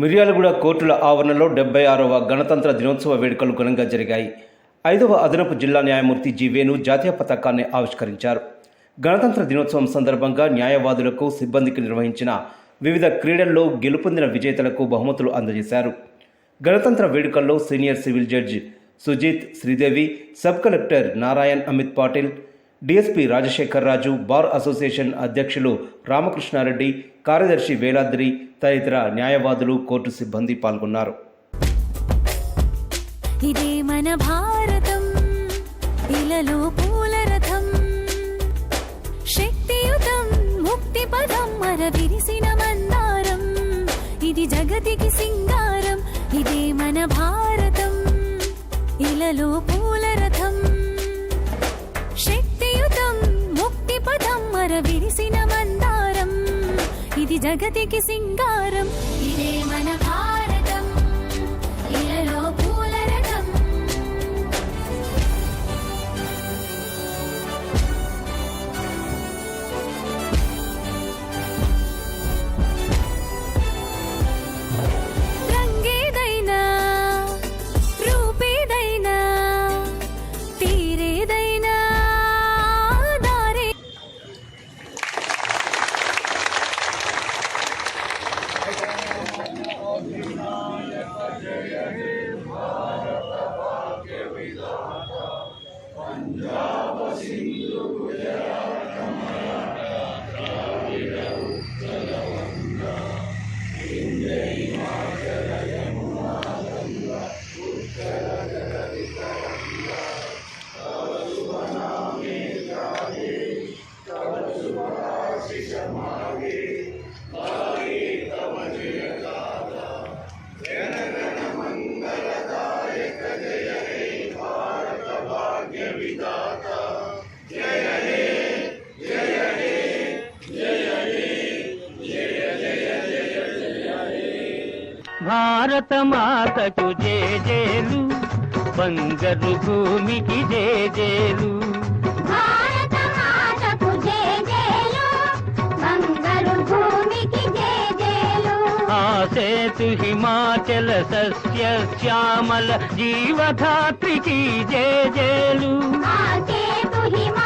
మిర్యాలగూడ కోర్టుల ఆవరణలో డెబ్బై ఆరవ గణతంత్ర దినోత్సవ వేడుకలు ఘనంగా జరిగాయి. ఐదవ అదనపు జిల్లా న్యాయమూర్తి జి వేణు జాతీయ పతాకాన్ని ఆవిష్కరించారు. గణతంత్ర దినోత్సవం సందర్భంగా న్యాయవాదులకు సిబ్బందికి నిర్వహించిన వివిధ క్రీడల్లో గెలుపొందిన విజేతలకు బహుమతులు అందజేశారు. గణతంత్ర వేడుకల్లో senior civil judge Sujith Sridevi sub collector Narayan Amit Patil DSP Rajasekhar Raju bar association అధ్యక్షులు రామకృష్ణారెడ్డి కార్యదర్శి వేలాద్రి తదితర న్యాయవాదులు కోర్టు సిబ్బంది పాల్గొన్నారు. ఇదే మన భారతం ఇలలో పూల రథం. శక్తియుతం ముక్తి పదం విరిసిన మందారం. ఇది జగతికి సింగారం ఇదే మన భారతం. ఇలలో పదం విరిసిన మందారం. ఇది జగతికి సింగారం. ఇదే మన భారతం భారత మాతకు జేజేలు బంగారు భూమికి జేజేలు సేతు హిమాచల సస్య శ్యామల జీవధాత్రికి జేజేలు హిమా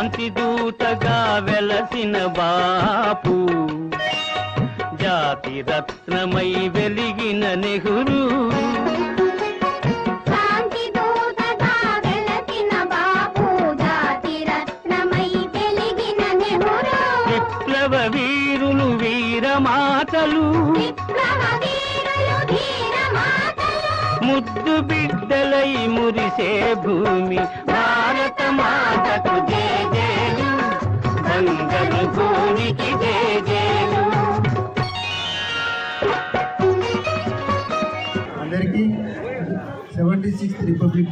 శాంతి దూతగా వెలసిన బాపు. జాతి రత్నమై వెలిగిన నెహ్రూ. విప్లవ వీరులు వీరమాతలు ముద్దు బిడ్డలై మురిసే భూమి భారత మాతకు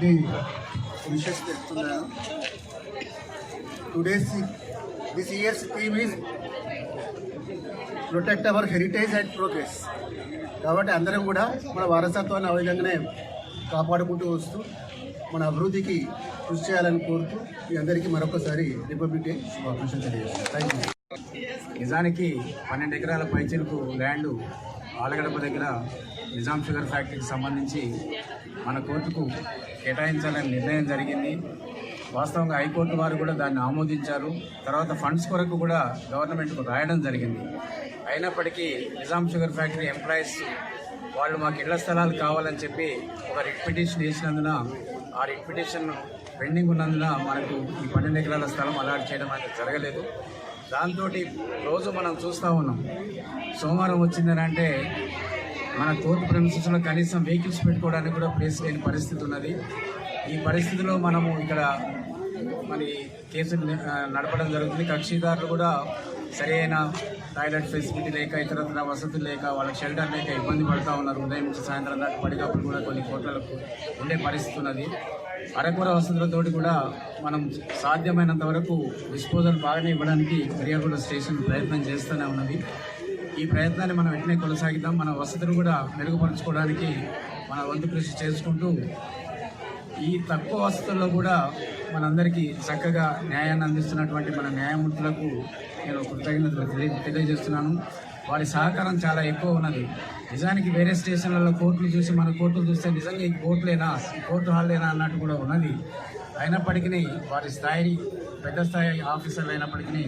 సిక్స్త్ డే విషెస్ చెప్తున్నాను today's this year's theme is protect our heritage and progress కాబట్టి అందరం కూడా మన వారసత్వాన్ని ఆ విధంగానే కాపాడుకుంటూ వస్తూ మన అభివృద్ధికి కృషి చేయాలని కోరుతూ మీ అందరికీ మరొకసారి రిపబ్లిక్ డే శుభాకాంక్షలు తెలియజేస్తాను థ్యాంక్ యూ నిజానికి పన్నెండు ఎకరాల పైచిలకు ల్యాండ్ ఆలగడప దగ్గర నిజాం షుగర్ ఫ్యాక్టరీకి సంబంధించి మన కోర్టుకు కేటాయించాలని నిర్ణయం జరిగింది. వాస్తవంగా హైకోర్టు వారు కూడా దాన్ని ఆమోదించారు. తర్వాత ఫండ్స్ కొరకు కూడా గవర్నమెంట్కు రాయడం జరిగింది. అయినప్పటికీ నిజాం షుగర్ ఫ్యాక్టరీ ఎంప్లాయీస్ వాళ్ళు మాకు ఇళ్ళ స్థలాలు కావాలని చెప్పి ఒక రిట్ పిటిషన్ వేసినందున ఆ రిట్ పిటిషన్ పెండింగ్ ఉన్నందున మనకు ఈ పన్నెండు ఎకరాల స్థలం అలాట్ చేయడం అనేది జరగలేదు. దాంతో రోజు మనం చూస్తూ ఉన్నాం. సోమవారం వచ్చిందని అంటే మన కోర్టు ప్రెమిసెస్లో కనీసం వెహికల్స్ పెట్టుకోవడానికి కూడా ప్లేస్ లేని పరిస్థితి ఉన్నది. ఈ పరిస్థితిలో మనము ఇక్కడ మరి కేసులు నడపడం జరుగుతుంది. కక్షిదారులు కూడా సరైన టాయిలెట్ ఫెసిలిటీ లేక ఇతరత్ర వసతులు లేక వాళ్ళకి షెల్టర్ లేక ఇబ్బంది పడుతూ ఉన్నారు. ఉదయం నుంచి సాయంత్రం దాకా పడికప్పుడు కూడా కొన్ని కోట్లకు ఉండే పరిస్థితి ఉన్నది. అరకూర వసతులతోటి కూడా మనం సాధ్యమైనంత వరకు డిస్పోజల్ బాగానే ఇవ్వడానికి మిర్యాలగూడ స్టేషన్ ప్రయత్నం చేస్తూనే ఉన్నది. ఈ ప్రయత్నాన్ని మనం వెంటనే కొనసాగిద్దాం. మన వసతులు కూడా మెరుగుపరచుకోవడానికి మన వంతు కృషి చేసుకుంటూ ఈ తక్కువ వసతుల్లో కూడా మనందరికీ చక్కగా న్యాయాన్ని అందిస్తున్నటువంటి మన న్యాయమూర్తులకు నేను కృతజ్ఞతలు తెలియ తెలియజేస్తున్నాను. వారి సహకారం చాలా ఎక్కువ ఉన్నది. నిజానికి వేరే స్టేషన్లలో కోర్టులు చూసి మన కోర్టులు చూస్తే నిజంగా ఈ కోర్టులేనా ఈ కోర్టు హాల్లేనా అన్నట్టు కూడా ఉన్నది. అయినప్పటికీ వారి స్థాయి పెద్ద స్థాయి ఆఫీసర్లు అయినప్పటికీ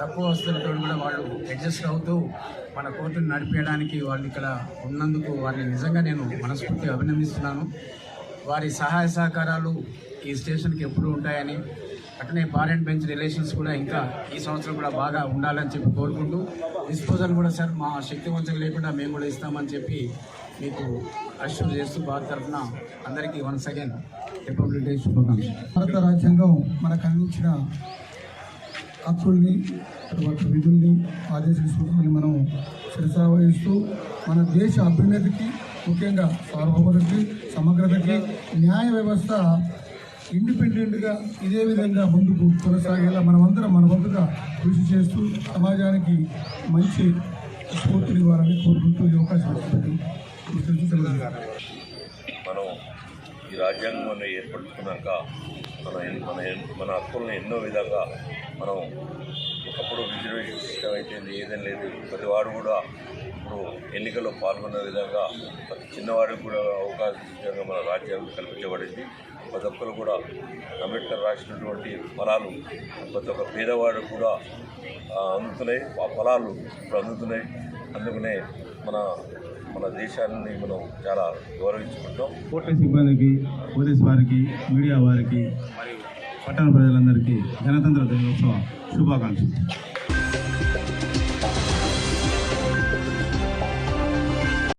తక్కువ వస్తువులతో కూడా వాళ్ళు అడ్జస్ట్ అవుతూ మన కోర్టును నడిపేయడానికి వాళ్ళు ఇక్కడ ఉన్నందుకు వారిని నిజంగా నేను మనస్ఫూర్తిగా అభినందిస్తున్నాను. వారి సహాయ సహకారాలు ఈ స్టేషన్కి ఎప్పుడూ ఉంటాయని అట్లనే బార్ అండ్ బెంచ్ రిలేషన్స్ కూడా ఇంకా ఈ సంవత్సరం కూడా బాగా ఉండాలని చెప్పి కోరుకుంటూ డిస్పోజల్ కూడా సార్ మా శక్తి లేకుండా మేము కూడా ఇస్తామని చెప్పి మీకు అష్యూర్ చేస్తూ భారత తరఫున అందరికీ వన్స్ అగైన్ రిపబ్లిక్ డే శుభాకాంక్షలు. భారత రాజ్యాంగం మనకు అందించిన హక్కుల్ని తర్వాత విధుల్ని ఆదేశ మనం శిరసావహిస్తూ మన దేశ అభ్యున్నతికి ముఖ్యంగా సార్వభౌమతకి సమగ్రతకి న్యాయ వ్యవస్థ ఇండిపెండెంట్గా ఇదే విధంగా ముందుకు కొనసాగేలా మనమందరం మన వంతుగా కృషి చేస్తూ సమాజానికి మంచి స్ఫూర్తినివ్వాలని కోరుకుంటూ ఈ అవకాశం ఇచ్చినందుకు మనం ఈ రాజ్యాంగం ఏర్పరచుకున్నాక మన మన మన హక్కులను ఎన్నో విధంగా మనం ఒకప్పుడు రిజర్వేషన్ సిస్టమ్ అయితే ఏదైనా లేదు. ప్రతి కూడా ఇప్పుడు ఎన్నికల్లో పాల్గొన్న విధంగా ప్రతి చిన్నవాడికి కూడా అవకాశం విధంగా మన రాజ్యాంగం కల్పించబడింది ప్రతి ఒక్కరు కూడా అంబేద్కర్ రాసినటువంటి ఫలాలు ప్రతి ఒక్క పేదవాడు కూడా అందుతున్నాయి. ఆ ఫలాలు ఇప్పుడు అందుతున్నాయి. అందుకనే మన మన దేశాన్ని మనం చాలా గౌరవించుకుంటాం కోర్టు సిబ్బందికి పోలీస్ వారికి మీడియా వారికి మరియు పట్టణ ప్రజలందరికీ గణతంత్ర దినోత్సవ శుభాకాంక్షలు.